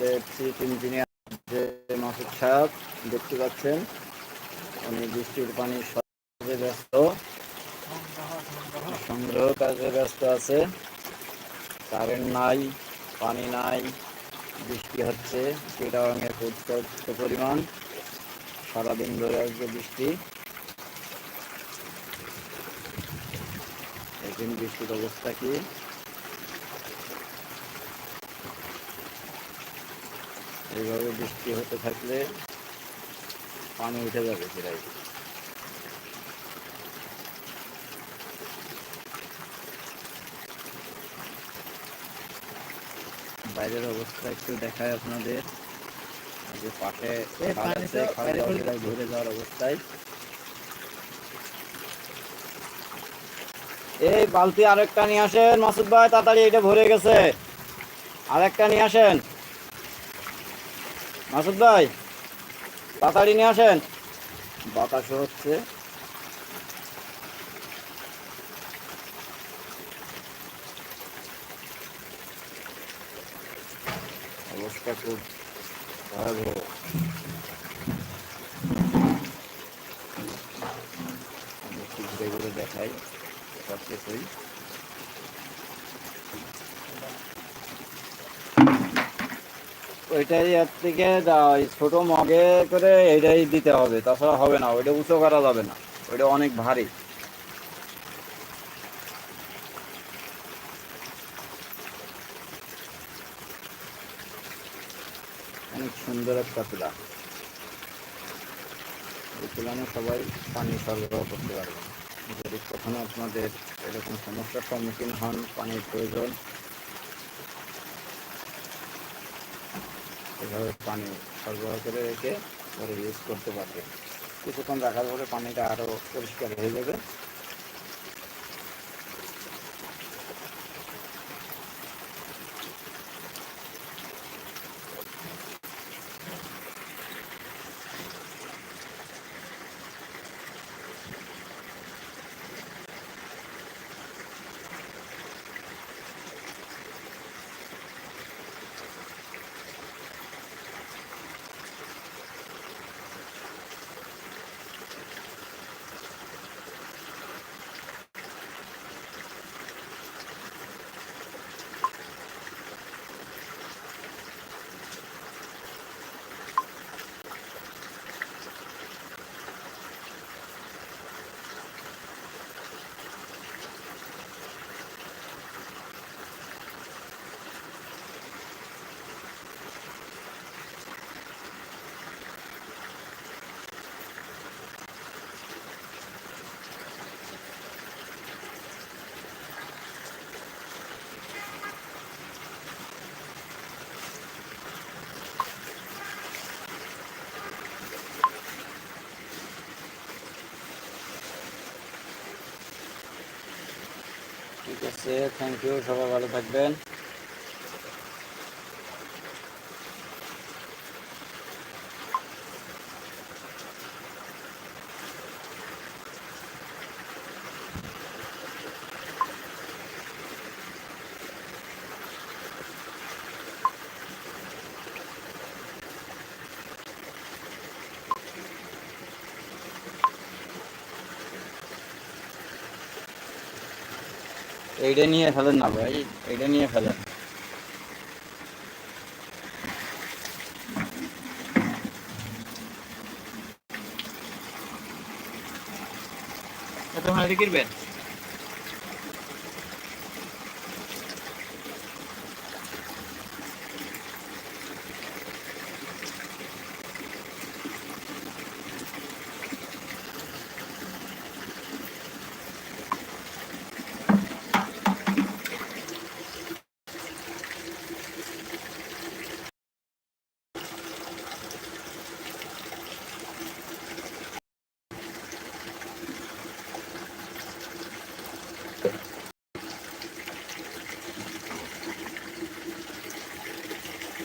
আমাদের chief engineer যে মাসুদ সাহেব, দেখতে পাচ্ছেন। উনি বৃষ্টির পানি সহজে ব্যস্ত। সংগ্রহ কাজে ব্যস্ত আছে। কারেন্ট নাই, পানি নাই, বৃষ্টি হচ্ছে চিটাগাঙে পর্যাপ্ত পরিমাণ সারাদিন ধরে আসবে বৃষ্টি। এখন বৃষ্টির অবস্থা কি? এইভাবে বৃষ্টি হতে থাকলে পানি উঠে যাবে প্রায়। বাইরের অবস্থা একটু দেখায় আপনাদের। যে পাশে ভরে যাওয়ার অবস্থায়। এই বালতি আরেকটা নিয়ে আসেন মাসুদ ভাই তাড়াতাড়ি এটা ভরে গেছে। আরেকটা নিয়ে আসেন। মাসুদ ভাই, তাড়াতাড়ি নিয়ে আসেন। বাতাসও হচ্ছে। অবস্থা খুব ভয়াবহ ঘুরে ঘুরে দেখাই সব কিছুই ওইটাই এর থেকে ছোট মগে করে এইটাই দিতে হবে, তাছাড়া হবে না, ওইটা উঁচু করা যাবে না, ওইটা অনেক ভারী। অনেক সুন্দর একটা তুলা। এই তুলানে সবাই পানি সরবরাহ করতে পারবে। যদি কখনো আপনাদের এরকম সমস্যার সম্মুখীন হন, পানির প্রয়োজন এভাবে পানি সরবরাহ করে রেখে পরে ইউজ করতে পারবে। কিছুক্ষণ রাখার পরে পানিটা আরও পরিষ্কার হয়ে যাবে। ঠিক আছে থ্যাংক ইউ সবাই ভালো থাকবেন। এইটা নিয়ে ফেলেন না ভাই এইটা নিয়ে ফেলেন। এটা মানে কিনবেন